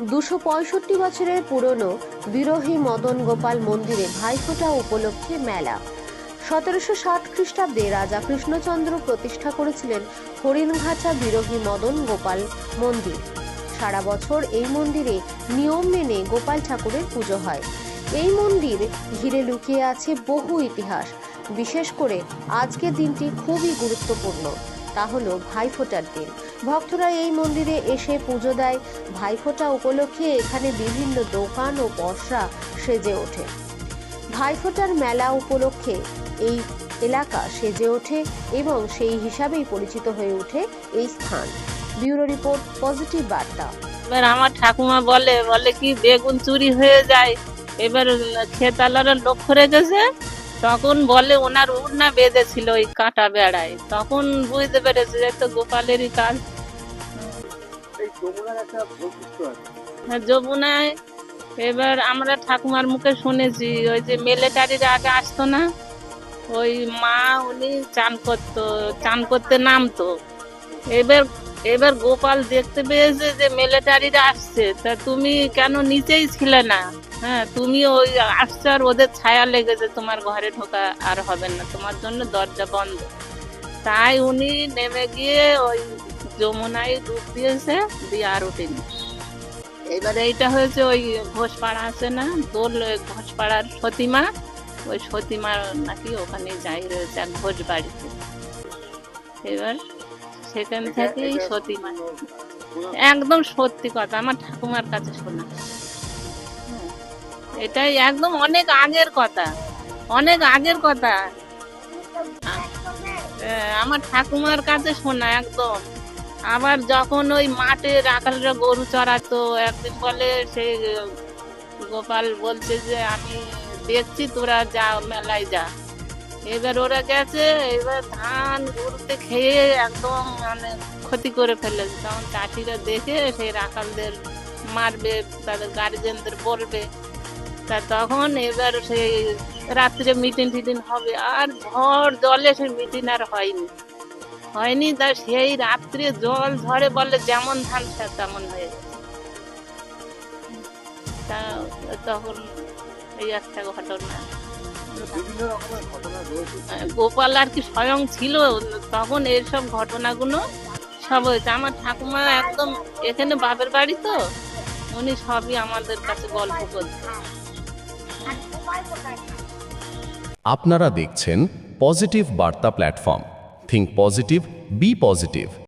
দুশো পঁয়ষট্টি বছরের পুরনো বিরোহী মদন গোপাল মন্দিরে ভাইফোঁটা উপলক্ষে মেলা। সতেরোশো ষাট খ্রিস্টাব্দে রাজা কৃষ্ণচন্দ্র প্রতিষ্ঠা করেছিলেন হরিণঘাটা বিরোহী মদন গোপাল মন্দির। সারা বছর এই মন্দিরে নিয়ম মেনে গোপাল ঠাকুরের পুজো হয়। এই মন্দির ঘিরে লুকিয়ে আছে বহু ইতিহাস। বিশেষ করে আজকের দিনটি খুবই গুরুত্বপূর্ণ। তা হলো ভাইফোঁটার দিন। ভক্তরা এই মন্দিরে এসে পুজো দেয়। ভাইফোঁটা উপলক্ষে এখানে বিভিন্ন দোকান ও পসরা সেজে ওঠে। ভাইফোঁটার মেলা উপলক্ষে এই এলাকা সেজে ওঠে এবং সেই হিসাবেই পরিচিত হয়ে ওঠে এই স্থান। ব্যুরো রিপোর্ট, পজিটিভ বার্তা। এবার আমার ঠাকুমা বলে বলে কি বেগুন চুরি হয়ে যায়। এবার খেতালারা লক্ষ্য রেখেছে। তখন বলে ওনার উড়না বেঁধেছিল ওই কাঁটা বেড়ায়। তখন বুঝতে পেরেছে যে তো গোপালেরই কাজ। আর যমুনায় এবার আমরা ঠাকুমার মুখে শুনেছি ওই যে মিলিটারিরা আগে আসতো না? ওই মা উনি চান করতো চান করতে নামতো। এবার এবার গোপাল দেখতে পেয়েছে যে মিলিটারিরা আসছে। তা তুমি কেন নিচেই ছিলে না? হ্যাঁ তুমি ওই আসছে আর ওদের ছায়া লেগেছে। তোমার ঘরে ঢোকা আর হবে না। তোমার জন্য দরজা বন্ধ। তাই উনি নেমে গিয়ে ওই যমুনায় ডুব দিয়েছে, দিয়ে আর ওঠেনি এবারে এইটা হয়েছে ওই ঘোষপাড়া আছে না? দোল ঘোষপাড়ার সতীমা। ওই সতীমা নাকি ওখানে যাই রয়েছে এক ঘোষ বাড়িতে এবার সেখান থেকেই সতীমা কোনো- একদম সত্যি কথা আমার ঠাকুমার কাছে শোনা। এটাই একদম অনেক আগের কথা অনেক আগের কথা। আমার ঠাকুমার কাছে শোনা একদম। আবার যখন ওই মাঠে রাখালরা গরু চড়াতো একদিন বলে সেই গোপাল বলছে যে আমি দেখছি তোরা যা মেলায় যা। এবার ওরা গেছে, এবার ধান গরুতে খেয়ে একদম মানে ক্ষতি করে ফেলেছে তখন চাষিরা দেখে সেই রাখালদের মারবে, তাদের গার্জেনদের বলবে। তা তখন এবার সেই রাত্রে মিটিং টিটিং হবে, আর ঝড় জলে সেই মিটিং আর হয়নি। হয়নি, তা সেই রাত্রে জল ঝড়ে বলে যেমন ধান তেমন হয়ে তা তখন এই একটা ঘটনা। গোপাল আর কি স্বয়ং ছিল তখন এইসব ঘটনাগুলো সব হয়েছে। আমার ঠাকুমা একদম এখানে বাপের বাড়ি তো উনি সবই আমাদের কাছে গল্প করছে। আপনারা দেখছেন পজিটিভ বার্তা platform. Think positive be positive